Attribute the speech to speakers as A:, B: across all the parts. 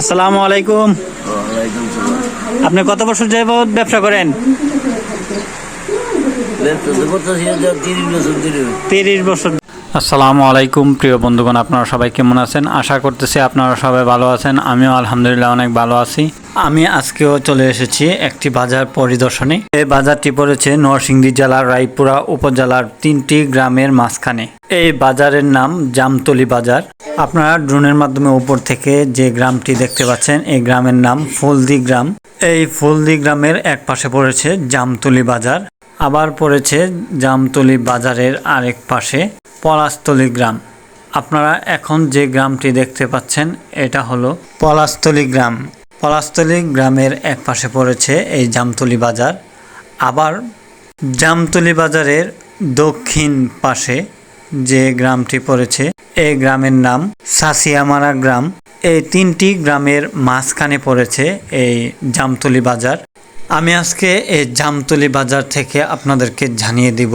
A: আসসালামু আলাইকুম। আপনি কত বছর যাবত ব্যবসা করেন?
B: তিরিশ বছর।
A: আসসালামু আলাইকুম প্রিয় বন্ধুগণ আপনারা সবাই কেমন আছেন? আশা করতেছি আপনারা সবাই ভালো আছেন। আমিও আলহামদুলিল্লাহ অনেক ভালো আছি। আমি আজকেও চলে এসেছি একটি বাজার পরিদর্শনে। এই বাজারটি পড়েছে নরসিংদী জেলার রায়পুরা উপজেলার তিনটি গ্রামের মাঝখানে। এই বাজারের নাম জামতলি বাজার। আপনারা ড্রোনের মাধ্যমে উপর থেকে যে গ্রামটি দেখতে পাচ্ছেন, এই গ্রামের নাম ফুলদি গ্রাম। এই ফুলদি গ্রামের এক পাশে পড়েছে জামতলি বাজার। আবার পড়েছে জামতলি বাজারের আরেক পাশে পলাশতলি গ্রাম। আপনারা এখন যে গ্রামটি দেখতে পাচ্ছেন, এটা হলো পলাশতলি গ্রাম। পলাশতলি গ্রামের এক পাশে পড়েছে এই জামতলি বাজার। আবার জামতলি বাজারের দক্ষিণ পাশে যে গ্রামটি পড়েছে, এই গ্রামের নাম সাসিয়ামারা গ্রাম। এই তিনটি গ্রামের মাঝখানে পড়েছে এই জামতলি বাজার। আমি আজকে এই জামতলি বাজার থেকে আপনাদেরকে জানিয়ে দিব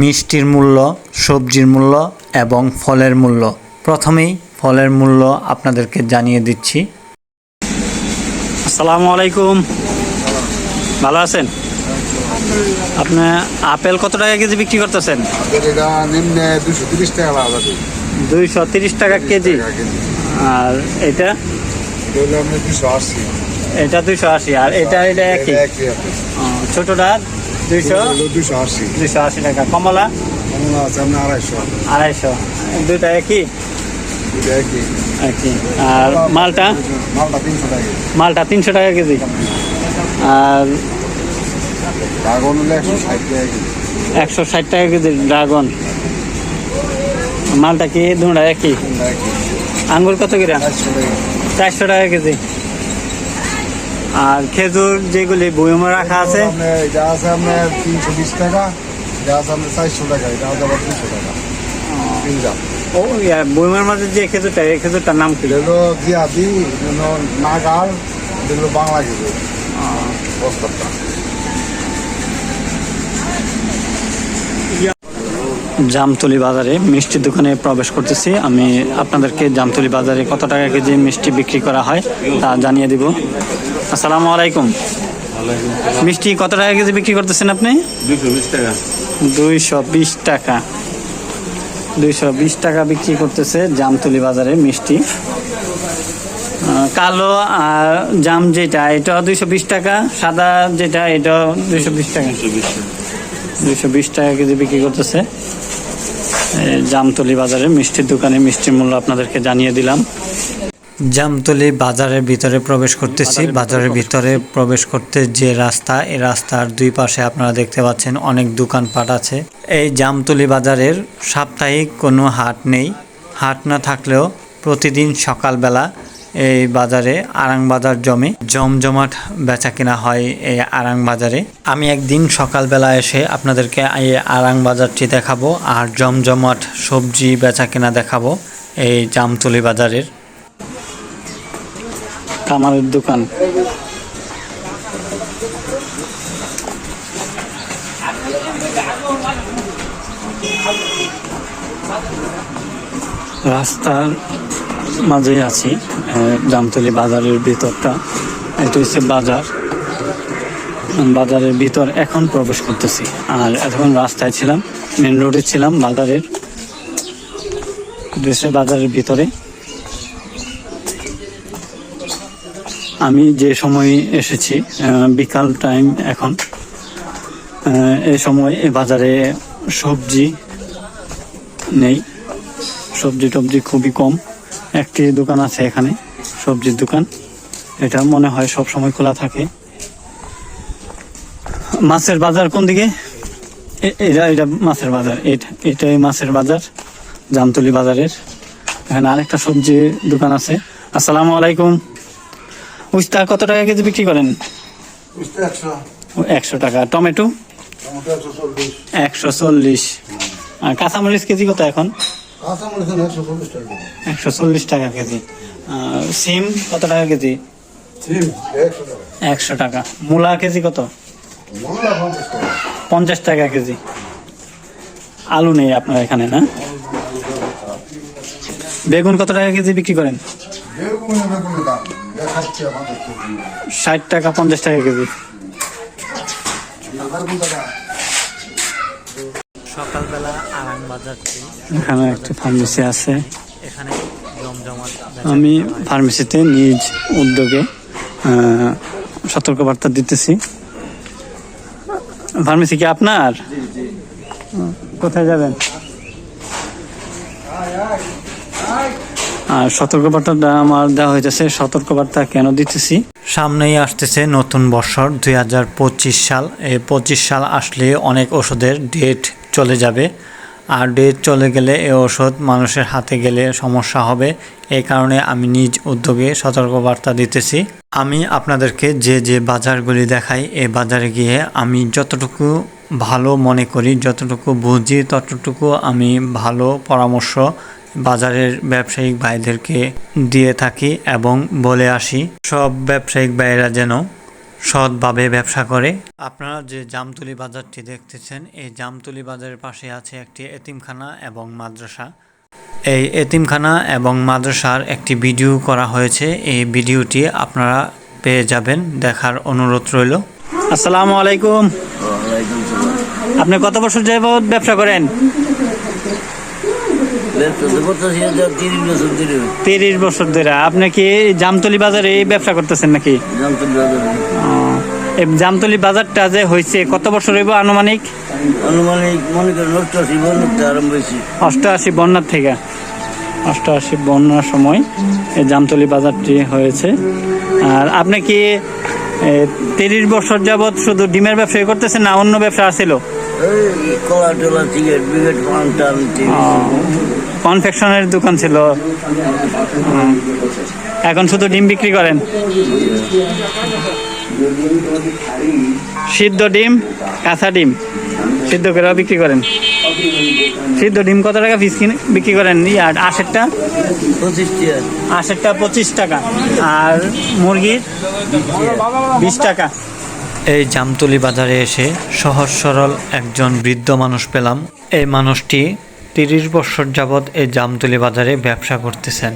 A: মিষ্টির মূল্য, সবজির মূল্য এবং ফলের মূল্য। প্রথমেই ফলের মূল্য আপনাদেরকে জানিয়ে দিচ্ছি। আসসালামু আলাইকুম। ভালো আছেন? আপনি আপেল কত টাকা কেজি বিক্রি করতেছেন? দুইশো তিরিশ টাকা কেজি? আর এটা?
C: এটা
A: দুইশো আশি। আর এটা এটা একই? ছোটটা দুইশো?
C: দুশো আশি।
A: দুইশো আশি টাকা। কমলা?
C: কমলা আছে আড়াইশো।
A: আড়াইশো। দুইটা একই? আর মালটা?
C: মালটা তিনশো টাকা কেজি।
A: মালটা তিনশো টাকা কেজি। আর
C: একশো ষাট টাকা কেজি।
A: ড্রাগন। মালটা কি দুটা একই? আঙ্গুর কত কিরা?
C: চারশো টাকা কেজি।
A: আর খেজুর যেগুলি বয়মে রাখা আছে?
C: এটা আছে আপনার তিনশো বিশ টাকা এটা আছে আপনার চারশো টাকা এটা আছে আবার দুশো টাকা।
A: ও বয়মের মাঝে যে খেজুরটা এই খেজুরটার নাম কি?
C: হলো জিয়াদি হলো হলো বাংলা বস্তারটা
A: জামতলি বাজারে মিষ্টির দোকানে প্রবেশ করতেছি। আমি আপনাদেরকে জামতলি বাজারে কত টাকা কেজি মিষ্টি বিক্রি করা হয় তা জানিয়ে দিব। আসসালামু আলাইকুম। মিষ্টি কত টাকা কেজি বিক্রি করতেছেন আপনি?
C: টাকা।
A: দুইশো বিশ টাকা। দুইশো বিশ টাকা বিক্রি করতেছে জামতলি বাজারে মিষ্টি। কালো আর জাম যেটা এটা দুইশো বিশ টাকা সাদা যেটা এটা দুইশো বিশ টাকা। দুইশো বিশ টাকা কেজি বিক্রি করতেছে। জামতলি বাজারে মিষ্টির দোকানে মিষ্টির মূল্য আপনাদেরকে জানিয়ে দিলাম। জামতলি বাজারের ভিতরে প্রবেশ করতেছি। বাজারের ভিতরে প্রবেশ করতে যে রাস্তা এই রাস্তার দুই পাশে আপনারা দেখতে পাচ্ছেন অনেক দোকানপাট আছে। এই জামতলি বাজারের সাপ্তাহিক কোনো হাট নেই। হাট না থাকলেও প্রতিদিন সকালবেলা এই বাজারে আরাং বাজার জমে। জমজমাট বেচা কেনা হয় এই আরাং বাজারে। আমি একদিন সকালবেলা এসে আপনাদেরকে এই আরাং বাজারটি দেখাবো আর জমজমাট সবজি বেচা কেনা দেখাবো এই জামতলি বাজারের। কামারের দোকান। রাস্তার মাঝে আছি জামতলি বাজারের ভিতরটা। এটা হচ্ছে বাজার। বাজারের ভিতর এখন প্রবেশ করতেছি। আর এখন রাস্তায় ছিলাম মেন রোডে ছিলাম, বাজারের। দেশে বাজারের ভিতরে। আমি যে সময় এসেছি বিকাল টাইম এখন, এ সময় বাজারে সবজি নেই। সবজি টবজি খুবই কম। একটি দোকান আছে এখানে সবজির দোকান। এটা মনে হয় সব সময় খোলা থাকে। মাছের বাজার কোন দিকে? এটা এটা মাছের বাজার। এটা এটাই মাছের বাজার জামতলি বাজারের। এখানে আরেকটা সবজি দোকান আছে। আসসালামু আলাইকুম। উস্তা কত টাকা কেজি বিক্রি করেন?
C: একশো।
A: টাকা। টমেটো?
C: একশো চল্লিশ।
A: আর কাঁচামরিচ কেজি কত এখন?
C: একশো চল্লিশ টাকা কেজি।
A: সিম কত টাকা কেজি?
C: একশো টাকা।
A: মূলা কেজি কত?
C: পঞ্চাশ টাকা।
A: কেজি। আলু নেই আপনার এখানে না? বেগুন কত টাকা কেজি বিক্রি করেন? ষাট টাকা পঞ্চাশ টাকা। কেজি। এখানে একটা ফার্মেসি আছে। আমি ফার্মেসিতে নিজ উদ্যোগে সতর্কবার্তা দিতেছি। ফার্মেসি কি আপনার? কোথায় যাবেন? আর সতর্কবার্তাটা আমার দেওয়া হইতেছে সতর্কবার্তা কেন দিতেছি? সামনেই আসতেছে নতুন বছর দুই হাজার পঁচিশ সাল। এই পঁচিশ সাল আসলে অনেক ওষুধের ডেট চলে যাবে। আর ডেট চলে গেলে এই ওষুধ মানুষের হাতে গেলে সমস্যা হবে। এই কারণে আমি নিজ উদ্যোগে সতর্কবার্তা দিতেছি। আমি আপনাদেরকে যে যে বাজারগুলি দেখাই এই বাজারে গিয়ে আমি যতটুকু ভালো মনে করি, যতটুকু বুঝি, ততটুকু আমি ভালো পরামর্শ বাজারের ব্যবসায়িক ভাইদেরকে দিয়ে থাকি এবং বলে আসি। সব ব্যবসায়িক ভাইয়েরা যেন সৎভাবে ব্যবসা করে। আপনারা যে জামতলি বাজারটি দেখতেছেন এই জামতলি বাজারের পাশে আছে একটি এতিমখানা এবং মাদ্রাসা। এই এতিমখানা এবং মাদ্রাসার একটি ভিডিও করা হয়েছে। এই ভিডিওটি আপনারা পেয়ে যাবেন দেখার অনুরোধ রইল। আসসালামু আলাইকুম। আপনি কত বছর যাবত ব্যবসা করেন
B: ব্যবসা তো করতেছি যা তিরিশ বছর ধরে।
A: আপনি কি জামতলি বাজারে এই ব্যবসা করতেছেন নাকি? জামতলি বাজারটা যে হয়েছে কত বছর হইব আনুমানিক?
B: আনুমানিক মনে করেন অষ্টআশি বন্যতে আরম্ভ হয়েছে
A: অষ্টআশি বন্যার থেকে। অষ্টআশি বন্যার সময় এই জামতলি বাজারটি হয়েছে। আর আপনি কি তিরিশ বছর যাবৎ শুধু ডিমের ব্যবসা করতেছেন না অন্য ব্যবসা আছিল
B: এই
A: কনফেকশনের দোকান ছিল। এখন শুধু ডিম বিক্রি করেন? সিদ্ধ ডিম কাঁচা ডিম সিদ্ধ করে বিক্রি করেন? সিদ্ধ ডিম কত টাকা পিস কিনে বিক্রি করেন? ইয়ার আশেরটা? আশেরটা পঁচিশ টাকা। আর মুরগির বিশ টাকা। এই জামতলি বাজারে এসে সহজ সরল একজন বৃদ্ধ মানুষ পেলাম। এই মানুষটি তিরিশ বছর যাবৎ এই জামতলি বাজারে ব্যবসা করতেছেন।